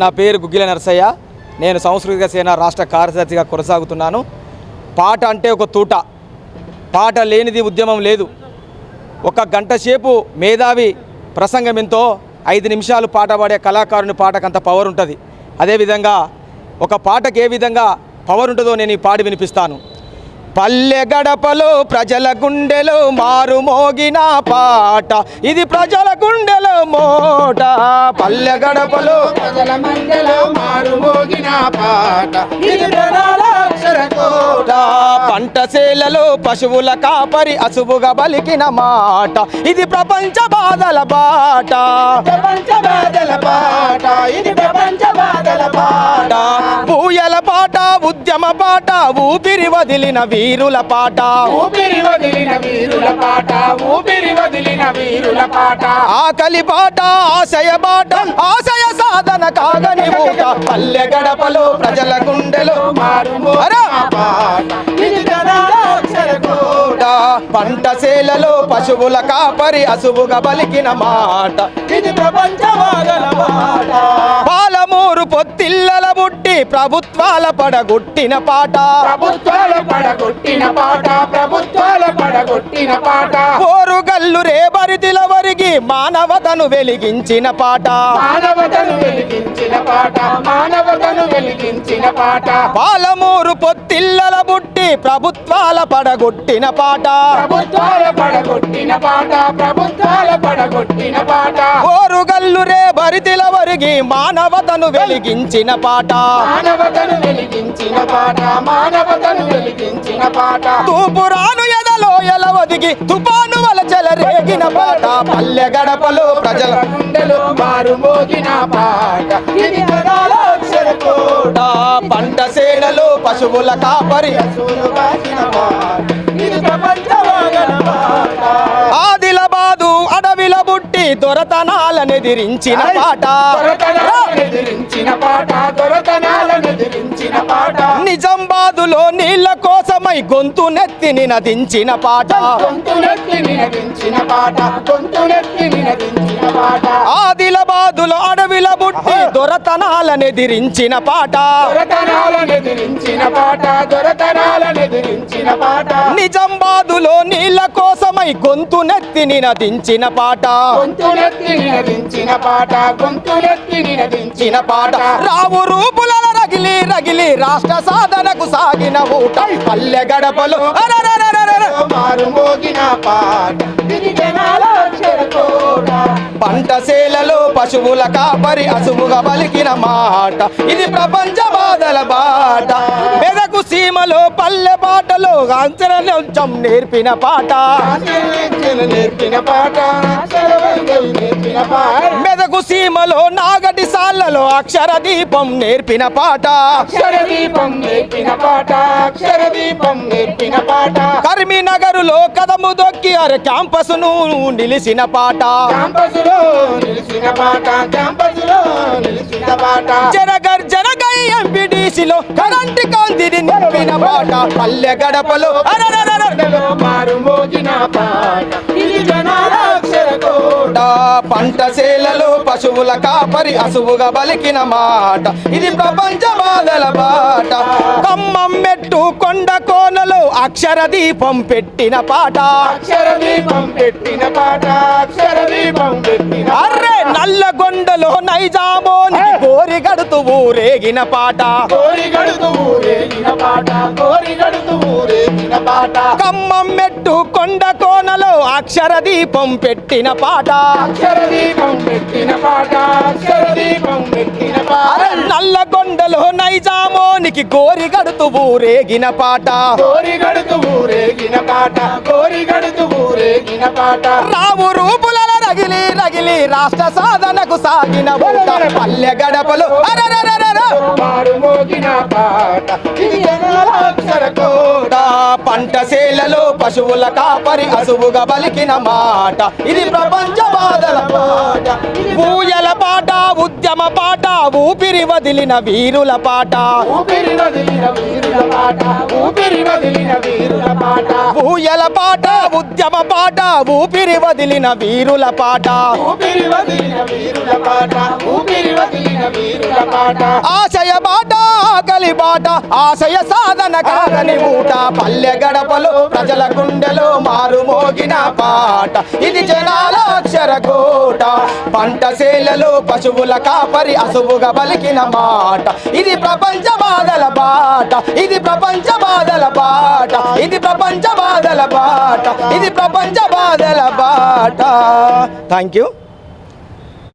నా పేరు గుగ్గిల నరసయ్య. నేను సాంస్కృతిక సేన రాష్ట్ర కార్యదర్శిగా కొనసాగుతున్నాను. పాట అంటే ఒక తూట. పాట లేనిది ఉద్యమం లేదు. ఒక గంట సేపు మేధావి ప్రసంగం ఎంతో ఐదు నిమిషాలు పాట పాడే కళాకారుని పాటకు అంత పవర్ ఉంటుంది. అదేవిధంగా ఒక పాటకు ఏ విధంగా పవర్ ఉంటుందో నేను ఈ పాడి వినిపిస్తాను. పల్లె గడపలో ప్రజల గుండెలో మారు మోగిన పాట. ఇది ప్రజల గుండెలో మోట. పల్లె గడపలో ప్రజల మారు మోగిన పాట. ఇది ప్రజల పాట పంట సేలలో పశువుల కాపరి అసువుగా బలికిన మాట. ఇది ప్రపంచ బాధల బాట. ప్రపంచ బాధల పాట ఇది ప్రపంచ బాధల పాట పాట పూయల పాట ఉద్యమ పాట ఊపిరి వదిలిన వీరుల పాట. ఊపిరి వదిలిన వీరుల పాట. ఊపిరి వదిలిన వీరుల పాట. ఆకలి పాట ఆశయ పాట ఆశయ సాధన కాగని ఊట. పల్లె గడపలో ప్రజల గుండెలో మారు అరా! పాట సేలలో పశువుల కాపరి అసువుగా బలికిన మాట. ఇది ప్రపంచ బాధల పాట పాలమూరు పొత్తిల్లల బుట్టి ప్రభుత్వాల పడగొట్టిన పాట. ప్రభుత్వాల పడగొట్టిన పాట ప్రభుత్వాల పడగొట్టిన పాట. పోరుగల్లు రేబరిదిల వరిగి మానవతను వెలిగించిన పాట. మానవతను వెలిగించిన పాట మానవతను వెలిగించిన పాలమూరు పొత్తిల్లల బుట్టి ప్రభుత్వాల పడగొట్టిన పాట. ప్రభుత్వాల పడగొట్టిన పాట ప్రభుత్వాల పడగొట్టిన పాట. పోరుగల్లు రేబరిదిల వరిగి మానవతను వెలిగించిన పాట. మానవతను వెలిగించిన పాట మానవతను వెలిగించిన పాట. తూపురాను ఎదలో ఎల ఒదిగి తుపాను వల చెలరేగిన పాట. పల్లె గడపలో ప్రజల గుండెలో మారు మోగిన పాట. ఇది కోట పాట సేనలో పశువుల కాపరి ఆదిలబాదు అడవిల బుట్టి దొరతనాలను ఎదిరించిన పాట. దొరతనాలను నిజామాబాదులో నీళ్ళ కోసమై గొంతు గొంతునెత్తి నినదించిన పాట. నినదించిన పాట. ఆదిలబాదులో అడవిల బుట్టి దొరతనాలనెదిరించిన పాట. దొరతనాలను ఎదిరించిన పాట పాట. నిజామాబాదులో నీళ్ళ కోసమై గొంతు పాట. గొంతునెత్తి నినదించిన పాట. గొంతునెత్తి నినదించిన చిన్న పాట. రావు రూపుల రగిలి రగిలి రాష్ట్ర సాధనకు సాగిన ఊట పల్లె గడపలు. పాట. సేలలో పశువుల కాపరి అసువుగా పలికిన మాట. ఇది ప్రపంచ బాధల బాట. సీమలో పల్లె పాటలో అంచన కొంచెం నేర్పిన పాట. నేర్పిన పాట. నేర్పిన పాట మెదకు సీమలో నాగటి సాళ్ళలో అక్షర దీపం నేర్పిన పాట. అక్షర దీపం నేర్పిన పాట. అక్షర దీపం నేర్పిన పాట. కరీంనగరులో కదము దొక్కి అర క్యాంపస్ను నిలిసిన పాట. క్యాంపస్లో నిలిచిన పాట. క్యాంపస్లో నిలిచిన పాట. జనగర్ జనగై ఎంపీడీసీలో కరెంటు కాంతిని నింపిన పాట పల్లె గడపలో పాట సేలలో పశువుల కాపరి అసువుగా బలికిన మాట. ఇది ప్రపంచ బాధల బాట. ఖమ్మం మెట్టు కొండ కోనలో అక్షర దీపం పెట్టిన పాట. అక్షర దీపం పెట్టిన పాట. అక్షర దీపం పెట్టిన నల్లగొండలో నైజామోని కోరి గడుతూ ఊరేగిన పాట. కోరి గడుతూ ఊరేగిన పాట కోరి గడుతూ ఊరేగిన పాట. ఖమ్మం మెట్టు కొండ కోనలో అక్షర దీపం పెట్టిన పాట. అక్షర దీపం పెట్టిన పాట అక్షర దీపం పెట్టిన అరే పాట నల్లగొండలో నైజామోనికి కోరి గడుతూ ఊరేగిన పాట. కోరి గడుతూ ఊరేగిన పాట కోరి గడుతూ ఊరేగిన పాట. రావు రూపుల రగిలి రగిలి రాష్ట్ర సాధనకు సాగిన ఊట పల్లె గడపలు. పాట. సేలలో పశువుల కాపరి అసువుగా బలికిన మాట. ఇది ప్రపంచ బాధల పాట. ఊయల పాట ఉద్యమ పాట ఊపిరి వదిలిన వీరుల పాట. ఊపిరి వదిలిన వీరుల పాట. ఊపిరి వదిలిన వీరుల పాట. ఊయల పాట ఉద్యమ పాట ఊపిరి వదిలిన వీరుల పాట. ఊపిరి వదిలిన వీరుల పాట ఊపిరి వదిలిన వీరుల పాట. ఆశయ బాట ఆకలి బాట ఆశయ సాధన కాగని మూట పల్లె గడపలు ప్రజల గుండెలో మారు మోగిన పాట. ఇది జనాల అక్షర కోట. పంట శైలలో పశువుల కాపరి అసువుగా పలికిన మాట. ఇది ప్రపంచ బాధల బాట. ఇది ప్రపంచ ప్రపంచ బాధల బాట. ఇది ప్రపంచ బాధల బాట. Thank you